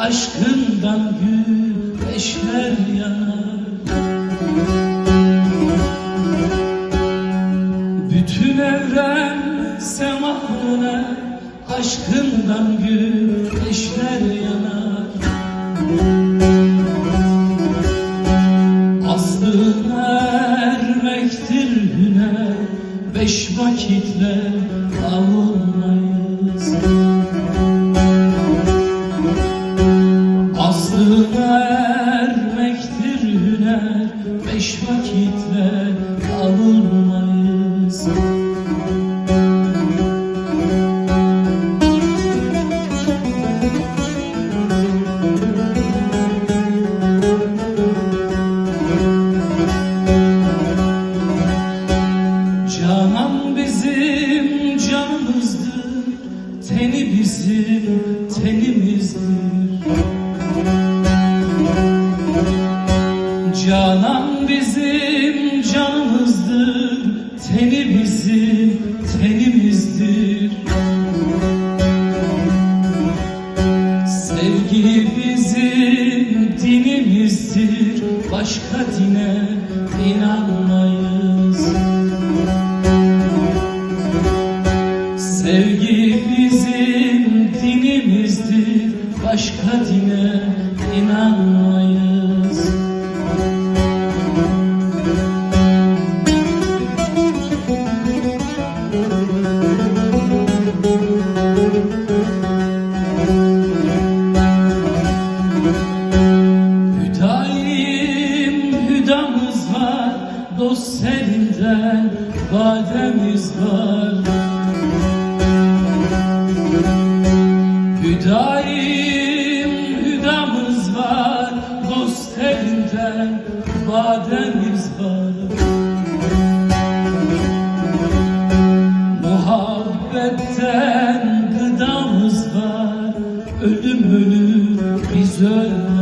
Aşkından güneşler yanar. Bütün evren sema döner Aşkından güneşler yanar. Aslına ermektir hüner Beş vakitle Aslına ermektir hüner. Beş vakitle avunmayız Canan bizim canımızdır. Teni bizim tenimizdir Canan bizim canımızdır Teni bizim tenimizdir. Sevgi bizim dinimizdir Başka dine inanmayız. Sevgi bizim dinimizdir Başka dine inanmayız var dost elinden bademiz var. Hüdayim hüdamız var dost elinden bademiz var. Muhabbetten gıdamız var ölüm ölür biz ölmez.